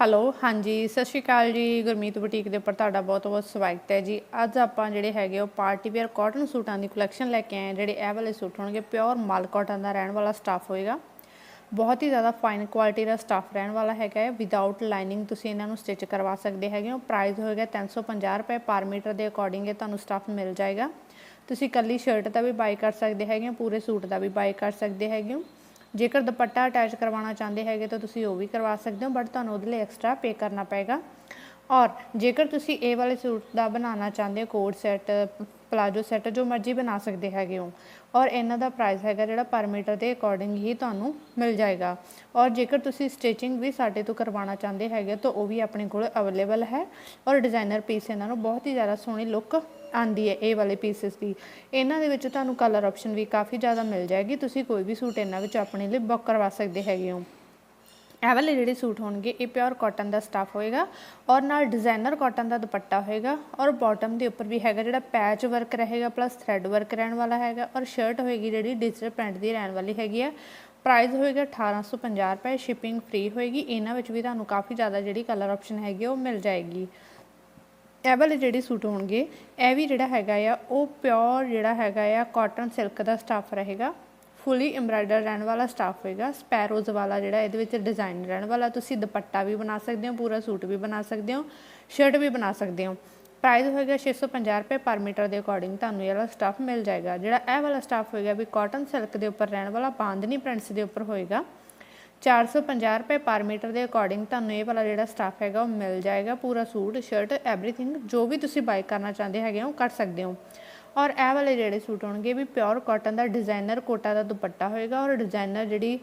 Hello, ਹਾਂਜੀ, ਸਤਿ ਸ਼੍ਰੀ ਅਕਾਲ ਜੀ, ਗੁਰਮੀਤ ਬੁਟੀਕ ਦੇ ਉੱਪਰ ਤੁਹਾਡਾ ਬਹੁਤ-ਬਹੁਤ ਸਵਾਗਤ ਹੈ ਜੀ। ਅੱਜ ਆਪਾਂ ਜਿਹੜੇ ਹੈਗੇ ਉਹ ਪਾਰਟੀ ਵੇਅਰ ਕਾਟਨ ਸੂਟਾਂ ਦੀ ਕਲੈਕਸ਼ਨ ਲੈ ਕੇ ਆਏ ਹਾਂ, ਜਿਹੜੇ ਇਹ ਵਾਲੇ ਸੂਟ ਹੋਣਗੇ ਪਿਓਰ ਮਾਲ ਕਾਟਨ ਦਾ ਰਹਿਣ ਵਾਲਾ ਸਟਾਫ ਹੋਏਗਾ। ਬਹੁਤ ਹੀ ਜ਼ਿਆਦਾ ਫਾਈਨ ਕੁਆਲਿਟੀ ਦਾ ਸਟਾਫ ਰਹਿਣ ਵਾਲਾ ਹੈਗਾ ਹੈ। ਵਿਦਆਊਟ ਲਾਈਨਿੰਗ ਤੁਸੀਂ ਇਹਨਾਂ ਨੂੰ ਸਟਿਚ ਕਰਵਾ ਸਕਦੇ ਹੈਗੇ ਹੋ। ਪ੍ਰਾਈਸ ਹੋਏਗਾ 350 ਰੁਪਏ ਪਰ ਮੀਟਰ ਦੇ ਅਕੋਰਡਿੰਗ ਇਹ ਤੁਹਾਨੂੰ ਸਟਾਫ ਮਿਲ ਜਾਏਗਾ। ਤੁਸੀਂ ਕੱਲੀ ਸ਼ਰਟ ਦਾ ਵੀ ਬਾਈ ਕਰ ਸਕਦੇ ਹੈਗੇ ਹੋ, ਪੂਰੇ ਸੂਟ ਦਾ ਵੀ ਬਾਈ ਕਰ ਸਕਦੇ ਹੈਗੇ ਹੋ। ਜੇਕਰ ਦੁਪੱਟਾ ਅਟੈਚ ਕਰਵਾਉਣਾ ਚਾਹੁੰਦੇ ਹੈਗੇ ਤਾਂ ਤੁਸੀਂ ਉਹ ਵੀ ਕਰਵਾ ਸਕਦੇ ਹੋ ਬਟ ਤੁਹਾਨੂੰ ਉਹਦੇ ਲਈ ਐਕਸਟਰਾ ਪੇ ਕਰਨਾ ਪਏਗਾ। ਔਰ ਜੇਕਰ ਤੁਸੀਂ ਇਹ ਵਾਲੇ ਸੂਟ ਦਾ ਬਣਾਉਣਾ ਚਾਹੁੰਦੇ ਹੋ ਕੋਡ ਸੈੱਟ ਪਲਾਜੋ ਸੈੱਟ ਜੋ ਮਰਜ਼ੀ ਬਣਾ ਸਕਦੇ ਹੈਗੇ ਹੋ। ਔਰ ਇਹਨਾਂ ਦਾ ਪ੍ਰਾਈਸ ਹੈਗਾ ਜਿਹੜਾ ਪਰ ਮੀਟਰ ਦੇ ਅਕੋਰਡਿੰਗ ਹੀ ਤੁਹਾਨੂੰ ਮਿਲ ਜਾਏਗਾ। ਔਰ ਜੇਕਰ ਤੁਸੀਂ ਸਟਿਚਿੰਗ ਵੀ ਸਾਡੇ ਤੋਂ ਕਰਵਾਉਣਾ ਚਾਹੁੰਦੇ ਹੈਗੇ ਤਾਂ ਉਹ ਵੀ ਆਪਣੇ ਕੋਲ ਅਵੇਲੇਬਲ ਹੈ। ਔਰ ਡਿਜ਼ਾਈਨਰ ਪੀਸ ਇਹਨਾਂ ਨੂੰ ਬਹੁਤ ਹੀ ਜ਼ਿਆਦਾ ਸੋਹਣੀ ਲੁੱਕ ਆਂਦੀ ਹੈ ਇਹ ਵਾਲੇ ਪੀਸਸ ਦੀ। ਇਹਨਾਂ ਦੇ ਵਿੱਚ ਤੁਹਾਨੂੰ ਕਲਰ ਆਪਸ਼ਨ ਵੀ ਕਾਫੀ ਜ਼ਿਆਦਾ ਮਿਲ ਜਾਏਗੀ। ਤੁਸੀਂ ਕੋਈ ਵੀ ਸੂਟ ਇਹਨਾਂ ਵਿੱਚ ਆਪਣੇ ਲਈ ਬੁੱਕ ਕਰਵਾ ਸਕਦੇ ਹੈਗੇ ਹੋ। ਇਹ ਵਾਲੇ ਜਿਹੜੇ ਸੂਟ ਹੋਣਗੇ, ਇਹ ਪਿਓਰ ਕਾਟਨ ਦਾ ਸਟਾਫ ਹੋਏਗਾ ਔਰ ਨਾਲ ਡਿਜ਼ਾਈਨਰ ਕਾਟਨ ਦਾ ਦੁਪੱਟਾ ਹੋਏਗਾ ਔਰ ਬਾਟਮ ਦੇ ਉੱਪਰ ਵੀ ਹੈਗਾ ਜਿਹੜਾ ਪੈਚ ਵਰਕ ਰਹੇਗਾ ਪਲੱਸ ਥ੍ਰੈਡ ਵਰਕ ਰਹਿਣ ਵਾਲਾ ਹੈਗਾ ਔਰ ਸ਼ਰਟ ਹੋਏਗੀ ਜਿਹੜੀ ਡਿਜੀਟਲ ਪ੍ਰਿੰਟ ਦੀ ਰਹਿਣ ਵਾਲੀ ਹੈਗੀ ਆ। ਪ੍ਰਾਈਸ ਹੋਏਗਾ 1850 ਰੁਪਏ ਸ਼ਿਪਿੰਗ ਫ੍ਰੀ ਹੋਏਗੀ, ਇਹਨਾਂ ਵਿੱਚ ਵੀ ਤੁਹਾਨੂੰ ਕਾਫੀ ਜ਼ਿਆਦਾ ਜਿਹੜੀ ਕਲਰ ਆਪਸ਼ਨ ਹੈਗੀ ਉਹ ਮਿਲ ਜਾਏਗੀ। ਇਹ ਵਾਲੇ ਜਿਹੜੇ ਸੂਟ ਹੋਣਗੇ, ਇਹ ਵੀ ਜਿਹੜਾ ਹੈਗਾ ਆ, ਉਹ ਪਿਓਰ ਜਿਹੜਾ ਹੈਗਾ ਆ ਕਾਟਨ ਸਿਲਕ ਦਾ ਸਟਾਫ ਰਹੇਗਾ। ਫੁੱਲੀ ਐਮਬਰਾਇਡਰ ਰਹਿਣ ਵਾਲਾ ਸਟਾਫ ਹੋਏਗਾ ਸਪੈਰੋਜ਼ ਵਾਲਾ ਜਿਹੜਾ ਇਹਦੇ ਵਿੱਚ ਡਿਜ਼ਾਈਨ ਰਹਿਣ ਵਾਲਾ, ਤੁਸੀਂ ਦੁਪੱਟਾ ਵੀ ਬਣਾ ਸਕਦੇ ਹੋ, ਪੂਰਾ ਸੂਟ ਵੀ ਬਣਾ ਸਕਦੇ ਹੋ ਸ਼ਰਟ ਵੀ ਬਣਾ ਸਕਦੇ ਹੋ। ਪ੍ਰਾਈਸ ਹੋਏਗਾ 650 ਰੁਪਏ ਪਰ ਮੀਟਰ ਦੇ ਅਕੋਰਡਿੰਗ ਤੁਹਾਨੂੰ ਇਹ ਵਾਲਾ ਸਟਾਫ ਮਿਲ ਜਾਏਗਾ। ਜਿਹੜਾ ਇਹ ਵਾਲਾ ਸਟਾਫ ਹੋਏਗਾ ਵੀ ਕਾਟਨ ਸਿਲਕ ਦੇ ਉੱਪਰ ਰਹਿਣ ਵਾਲਾ ਬਾਂਦਨੀ ਪ੍ਰਿੰਟਸ ਦੇ ਉੱਪਰ ਹੋਏਗਾ 450 ਰੁਪਏ ਪਰ ਮੀਟਰ ਦੇ ਅਕੋਰਡਿੰਗ ਤੁਹਾਨੂੰ ਇਹ ਵਾਲਾ ਜਿਹੜਾ ਸਟਾਫ ਹੈਗਾ ਉਹ ਮਿਲ ਜਾਏਗਾ, ਪੂਰਾ ਸੂਟ ਸ਼ਰਟ ਐਵਰੀਥਿੰਗ ਜੋ ਵੀ ਤੁਸੀਂ ਬਾਈ ਕਰਨਾ ਚਾਹੁੰਦੇ ਹੈਗੇ ਹੋ ਕਰ ਸਕਦੇ ਹੋ। ਔਰ ਇਹ ਵਾਲੇ ਜਿਹੜੇ ਸੂਟ ਹੋਣਗੇ ਵੀ ਪਿਓਰ ਕਾਟਨ ਦਾ ਡਿਜ਼ਾਈਨਰ ਕੋਟਾ ਦਾ ਦੁਪੱਟਾ ਹੋਏਗਾ ਔਰ ਡਿਜ਼ਾਈਨਰ ਜਿਹੜੀ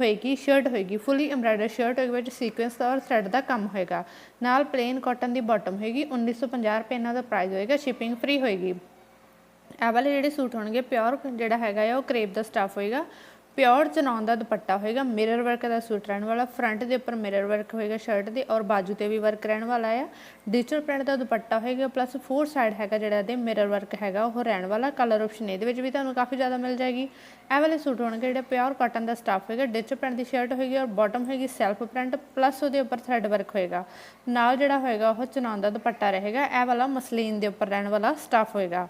ਹੋਏਗੀ ਸ਼ਰਟ ਹੋਏਗੀ ਫੁੱਲੀ ਐਮਬਰਾਇਡਰ ਸ਼ਰਟ ਹੋਏਗੀ, ਵਿੱਚ ਸੀਕੁਐਂਸ ਦਾ ਔਰ ਥ੍ਰੈਡ ਦਾ ਕੰਮ ਹੋਏਗਾ। ਨਾਲ ਪਲੇਨ ਕਾਟਨ ਦੀ ਬਾਟਮ ਹੋਏਗੀ 1950 ਰੁਪਏ ਇਹਨਾਂ ਦਾ ਪ੍ਰਾਈਸ ਹੋਏਗਾ ਸ਼ਿਪਿੰਗ ਫ੍ਰੀ ਹੋਏਗੀ। ਇਹ ਵਾਲੇ ਜਿਹੜੇ ਸੂਟ ਹੋਣਗੇ ਪਿਓਰ ਜਿਹੜਾ ਹੈਗਾ ਆ, ਉਹ ਕਰੇਪ ਦਾ ਸਟਾਫ ਹੋਏਗਾ। ਪਿਓਰ ਚਨੌਨ ਦਾ ਦੁਪੱਟਾ ਹੋਏਗਾ ਮਿਰਰ ਵਰਕ ਦਾ ਸੂਟ ਰਹਿਣ ਵਾਲਾ ਫਰੰਟ ਦੇ ਉੱਪਰ ਮਿਰਰ ਵਰਕ ਹੋਏਗਾ ਸ਼ਰਟ ਦੇ ਔਰ ਬਾਜੂ ਤੇ ਵੀ ਵਰਕ ਰਹਿਣ ਵਾਲਾ ਆ। ਡਿਜੀਟਲ ਪ੍ਰਿੰਟ ਦਾ ਦੁਪੱਟਾ ਹੋਏਗਾ ਪਲੱਸ ਫੋਰ ਸਾਈਡ ਹੈਗਾ ਜਿਹੜਾ ਇਹਦੇ ਮਿਰਰ ਵਰਕ ਹੈਗਾ, ਉਹ ਰਹਿਣ ਵਾਲਾ। ਕਲਰ ਆਪਸ਼ਨ ਇਹਦੇ ਵਿੱਚ ਵੀ ਤੁਹਾਨੂੰ ਕਾਫੀ ਜ਼ਿਆਦਾ ਮਿਲ ਜਾਏਗੀ। ਇਹ ਵਾਲੇ ਸੂਟ ਹੋਣਗੇ ਜਿਹੜੇ ਪਿਓਰ ਕਾਟਨ ਦਾ ਸਟਾਫ ਹੋਏਗਾ ਡਿਜੀਟਲ ਪ੍ਰਿੰਟ ਦੀ ਸ਼ਰਟ ਹੋਏਗੀ ਔਰ ਬਾਟਮ ਹੋਏਗੀ ਸੈਲਫ ਪ੍ਰਿੰਟ ਪਲੱਸ ਉਹਦੇ ਉੱਪਰ ਥ੍ਰੈਡ ਵਰਕ ਹੋਏਗਾ। ਨਾਲ ਜਿਹੜਾ ਹੋਏਗਾ, ਉਹ ਚਨੌਨ ਦਾ ਦੁਪੱਟਾ ਰਹੇਗਾ, ਇਹ ਵਾਲਾ ਮਸਲੀਨ ਦੇ ਉੱਪਰ ਰਹਿਣ ਵਾਲਾ ਸਟਾਫ ਹੋਏਗਾ।